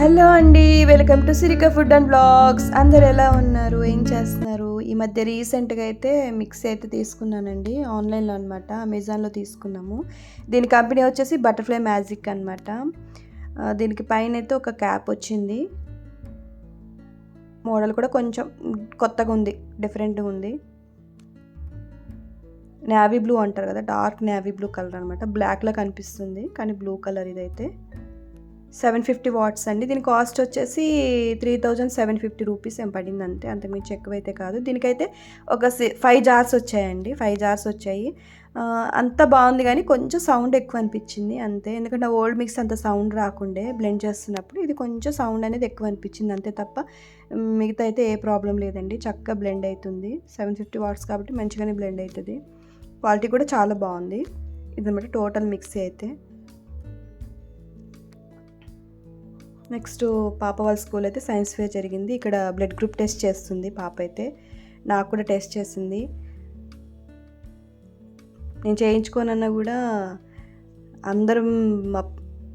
Hello అండి welcome to Sirika food and blogs. అందరు ఎలా ఉన్నారు? ఏం చేస్తున్నారు? ఈ మధ్య రీసెంట్గా అయితే మిక్సీ అయితే తీసుకున్నానండి. ఆన్లైన్లో అనమాట అమెజాన్లో తీసుకున్నాము. దీని కంపెనీ వచ్చేసి బటర్ఫ్లై మ్యాజిక్ అనమాట దీనికి పైన అయితే ఒక క్యాప్ వచ్చింది. మోడల్ కూడా కొంచెం కొత్తగా ఉంది డిఫరెంట్గా ఉంది. నేవీ బ్లూ అంటారు కదా డార్క్ నేవీ బ్లూ కలర్ అనమాట బ్లాక్లో కనిపిస్తుంది కానీ బ్లూ కలర్ ఇదైతే. సెవెన్ ఫిఫ్టీ వాట్స్ అండి. దీని కాస్ట్ వచ్చేసి three thousand seven fifty rupees ఏం పడింది అంతే. అంత అంతకుమించి ఎక్కువైతే కాదు. దీనికైతే ఒక ఫైవ్ జార్స్ వచ్చాయండి. ఫైవ్ జార్స్ వచ్చాయి. అంత బాగుంది కానీ కొంచెం సౌండ్ ఎక్కువ అనిపించింది అంతే. ఎందుకంటే ఓల్డ్ మిక్స్ అంత సౌండ్ రాకుండే బ్లెండ్ చేస్తున్నప్పుడు ఇది కొంచెం సౌండ్ అనేది ఎక్కువ అనిపించింది అంతే తప్ప మిగతా అయితే ఏ ప్రాబ్లం లేదండి. చక్కగా బ్లెండ్ అవుతుంది సెవెన్ ఫిఫ్టీ వాట్స్ కాబట్టి మంచిగానే బ్లెండ్ అవుతుంది క్వాలిటీ కూడా చాలా బాగుంది. ఇదన్నమాట టోటల్ మిక్సీ అయితే. నెక్స్ట్ పాప వాళ్ళ స్కూల్ అయితే సైన్స్ ఫేర్ జరిగింది. ఇక్కడ బ్లడ్ గ్రూప్ టెస్ట్ చేస్తుంది పాప అయితే. నాకు కూడా టెస్ట్ చేసింది. నేను చేయించుకోనన్నా కూడా అందరం మా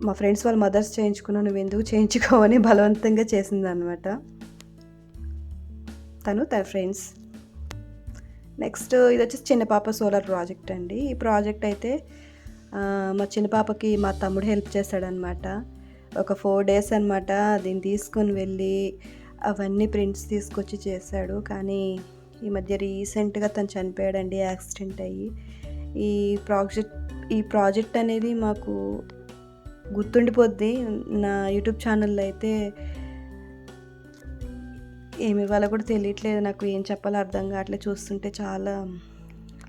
మా ఫ్రెండ్స్ వాళ్ళ మదర్స్ చేయించుకున్నా నువ్వు ఎందుకు చేయించుకోవని బలవంతంగా చేసింది అనమాట తను తన ఫ్రెండ్స్. నెక్స్ట్ ఇది వచ్చేసి చిన్న పాప సోలార్ ప్రాజెక్ట్ అండి. ఈ ప్రాజెక్ట్ అయితే మా చిన్న పాపకి మా తమ్ముడు హెల్ప్ చేశాడనమాట ఒక ఫోర్ డేస్ అనమాట దీన్ని తీసుకొని వెళ్ళి అవన్నీ ప్రింట్స్ తీసుకొచ్చి చేశాడు. కానీ ఈ మధ్య రీసెంట్గా తను చనిపోయాడండి యాక్సిడెంట్ అయ్యి. ఈ ప్రాజెక్ట్ ఈ ప్రాజెక్ట్ అనేది మాకు గుర్తుండిపోద్ది. నా యూట్యూబ్ ఛానల్లో అయితే ఏమి ఇవ్వాలో కూడా తెలియట్లేదు. నాకు ఏం చెప్పాలో అర్థం కావట్లేదు. చూస్తుంటే చాలా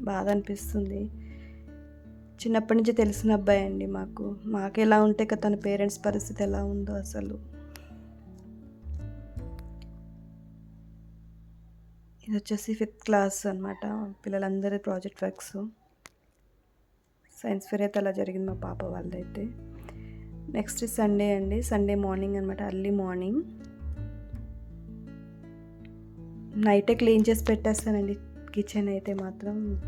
బాధ అనిపిస్తుంది. చిన్నప్పటి నుంచి తెలిసిన అబ్బాయి అండి మాకు. మాకు ఎలా ఉంటే కదా తన పేరెంట్స్ పరిస్థితి ఎలా ఉందో అసలు. ఇది వచ్చేసి ఫిఫ్త్ క్లాస్ అనమాట పిల్లలందరి ప్రాజెక్ట్ వర్క్స్. సైన్స్ ఫేర్ అయితే అలా జరిగింది మా పాప వాళ్ళదైతే. నెక్స్ట్ సండే అండి. సండే మార్నింగ్ అనమాట అర్లీ మార్నింగ్. నైటే క్లీన్ చేసి పెట్టేస్తానండి. కిచెన్ అయితే మాత్రం.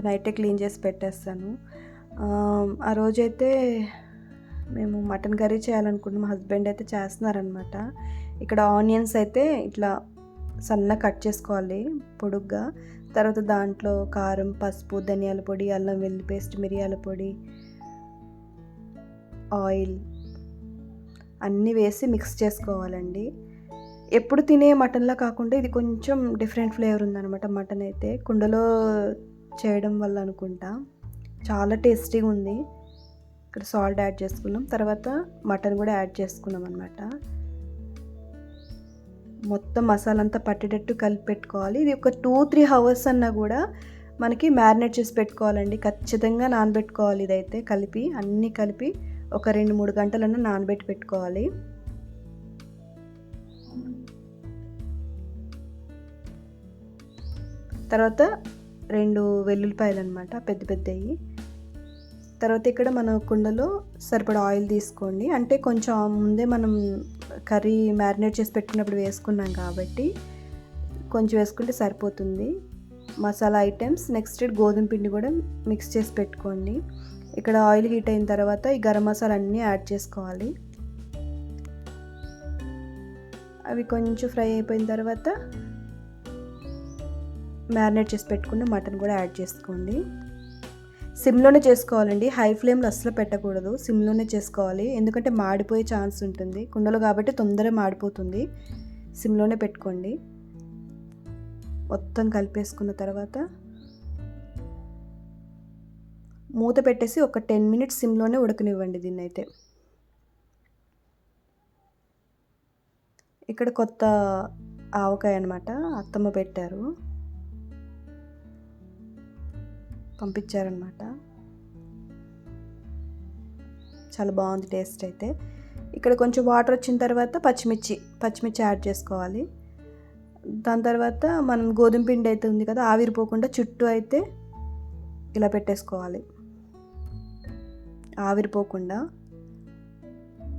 నైటే క్లీన్ చేసి పెట్టేస్తాను. ఆ, రోజైతే మేము మటన్ కర్రీ చేయాలనుకుంటున్నాం మా హస్బెండ్ అయితే చేస్తున్నారనమాట ఇక్కడ ఆనియన్స్ అయితే ఇట్లా సన్న కట్ చేసుకోవాలి పొడుగ్గా. తర్వాత దాంట్లో కారం పసుపు ధనియాల పొడి అల్లం వెల్లి పేస్ట్ మిరియాల పొడి ఆయిల్ అన్నీ వేసి మిక్స్ చేసుకోవాలండి. ఎప్పుడు తినే మటన్లా కాకుండా ఇది కొంచెం డిఫరెంట్ ఫ్లేవర్ ఉందన్నమాట మటన్ అయితే. కుండలో చేయడం వల్ల అనుకుంటా. చాలా టేస్టీగా ఉంది. ఇక్కడ సాల్ట్ యాడ్ చేసుకున్నాం. తర్వాత మటన్ కూడా యాడ్ చేసుకున్నాం అనమాట మొత్తం మసాలా అంతా పట్టేటట్టు కలిపి పెట్టుకోవాలి. ఇది ఒక టూ త్రీ అవర్స్ అన్నా కూడా మనకి మ్యారినేట్ చేసి పెట్టుకోవాలండి. ఖచ్చితంగా నానబెట్టుకోవాలి ఇదైతే కలిపి. అన్నీ కలిపి ఒక రెండు మూడు గంటలన్నా నానబెట్టి పెట్టుకోవాలి. తర్వాత రెండు వెల్లుల్లిపాయలు అనమాట పెద్ద పెద్దవి తర్వాత ఇక్కడ మన కుండలో సరిపడా ఆయిల్ తీసుకోండి. అంటే కొంచెం ముందే మనం కర్రీ మ్యారినేట్ చేసి పెట్టుకున్నప్పుడు వేసుకున్నాం కాబట్టి కొంచెం వేసుకుంటే సరిపోతుంది. మసాలా ఐటమ్స్ నెక్స్ట్ గోధుమ పిండి కూడా మిక్స్ చేసి పెట్టుకోండి. ఇక్కడ ఆయిల్ హీట్ అయిన తర్వాత ఈ గరం మసాలా అన్నీ యాడ్ చేసుకోవాలి. అవి కొంచెం ఫ్రై అయిపోయిన తర్వాత మ్యారినేట్ చేసి పెట్టుకున్న మటన్ కూడా యాడ్ చేసుకోండి. సిమ్లోనే చేసుకోవాలండి. హై ఫ్లేమ్లో అస్సలు పెట్టకూడదు. సిమ్లోనే చేసుకోవాలి. ఎందుకంటే మాడిపోయే ఛాన్స్ ఉంటుంది. కుండలో కాబట్టి తొందరగా మాడిపోతుంది. సిమ్లోనే పెట్టుకోండి. మొత్తం కలిపేసుకున్న తర్వాత మూత పెట్టేసి ఒక టెన్ మినిట్స్ సిమ్లోనే ఉడకనివ్వండి దీన్ని అయితే ఇక్కడ కొత్త ఆవకాయ అనమాట అత్తమ్మ పెట్టారు. పంపించారనమాట చాలా బాగుంది టేస్ట్ అయితే. ఇక్కడ కొంచెం వాటర్ వచ్చిన తర్వాత పచ్చిమిర్చి పచ్చిమిర్చి యాడ్ చేసుకోవాలి. దాని తర్వాత మనం గోధుమ పిండి అయితే ఉంది కదా ఆవిరిపోకుండా చుట్టూ అయితే ఇలా పెట్టేసుకోవాలి. ఆవిరిపోకుండా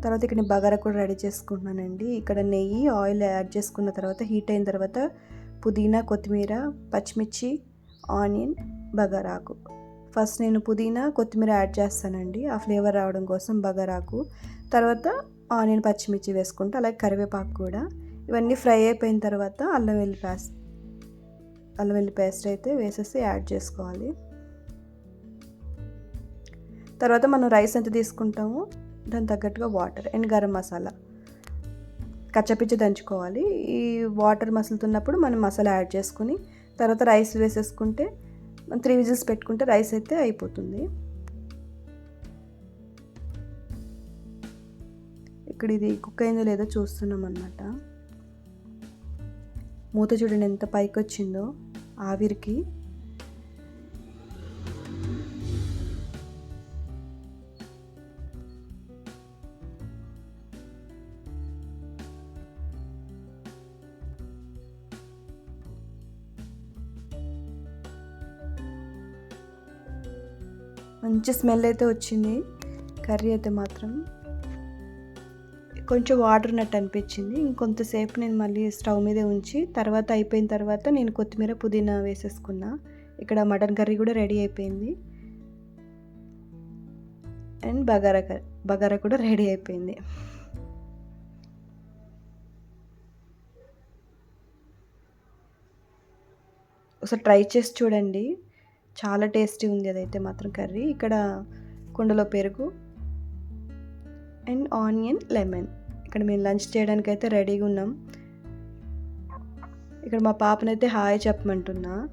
తర్వాత ఇక్కడ నేను బగారా కూడా రెడీ చేసుకుంటున్నానండి. ఇక్కడ నెయ్యి ఆయిల్ యాడ్ చేసుకున్న తర్వాత హీట్ అయిన తర్వాత పుదీనా కొత్తిమీర పచ్చిమిర్చి ఆనియన్ బగారాకు. ఫస్ట్ నేను పుదీనా కొత్తిమీర యాడ్ చేస్తానండి. ఆ ఫ్లేవర్ రావడం కోసం బగారాకు. తర్వాత ఆనియన్ పచ్చిమిర్చి వేసుకుంటా అలాగే కరివేపాకు కూడా. ఇవన్నీ ఫ్రై అయిపోయిన తర్వాత అల్లం వెల్లి పేస్ట్ అల్లం వెల్లి పేస్ట్ అయితే వేసేసి యాడ్ చేసుకోవాలి. తర్వాత మనం రైస్ ఎంత తీసుకుంటామో దానికి తగ్గట్టుగా వాటర్ అండ్ గరం మసాలా. కచ్చపిచ్చి దంచుకోవాలి. ఈ వాటర్ మసులుతున్నప్పుడు మనం మసాలా యాడ్ చేసుకుని తర్వాత రైస్ వేసేసుకుంటే త్రీ విజిల్స్ పెట్టుకుంటే రైస్ అయితే అయిపోతుంది. ఇక్కడ ఇది కుక్ అయిందో లేదో చూస్తున్నాం అనమాట మూత చూడండి ఎంత పైకి వచ్చిందో. ఆవిరికి మంచి స్మెల్ అయితే వచ్చింది. కర్రీ అయితే మాత్రం కొంచెం వాటర్ ఉన్నట్టు అనిపించింది. ఇంకొంతసేపు నేను మళ్ళీ స్టవ్ మీదే ఉంచి తర్వాత అయిపోయిన తర్వాత నేను కొత్తిమీర పుదీనా వేసేసుకున్నా. ఇక్కడ మటన్ కర్రీ కూడా రెడీ అయిపోయింది. అండ్ బగారా కర్రీ బగారా కూడా రెడీ అయిపోయింది. ఒకసారి ట్రై చేసి చూడండి. చాలా టేస్టీ ఉంది అదైతే మాత్రం కర్రీ. ఇక్కడ కుండలో పెరుగు అండ్ ఆనియన్ లెమన్. ఇక్కడ మేము లంచ్ చేయడానికి అయితే రెడీగా ఉన్నాం. ఇక్కడ మా పాపనైతే హాయ్ చెప్పమంటున్నా.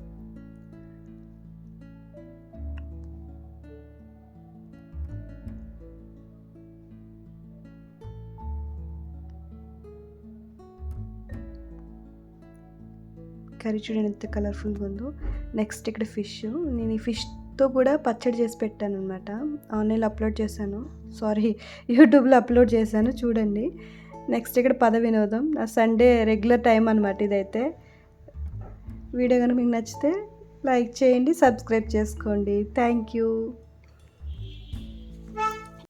కర్రీ చూడండి ఎంత కలర్ఫుల్గా ఉందో. నెక్స్ట్ ఇక్కడ ఫిష్ నేను ఈ ఫిష్తో కూడా పచ్చడి చేసి పెట్టాను అనమాట ఆన్లైన్లో అప్లోడ్ చేశాను. సారీ యూట్యూబ్లో అప్లోడ్ చేశాను. చూడండి. నెక్స్ట్ ఇక్కడ పద వినోదం. నా సండే రెగ్యులర్ టైం అనమాట ఇదైతే. వీడియో కనుక మీకు నచ్చితే లైక్ చేయండి సబ్స్క్రైబ్ చేసుకోండి. Thank you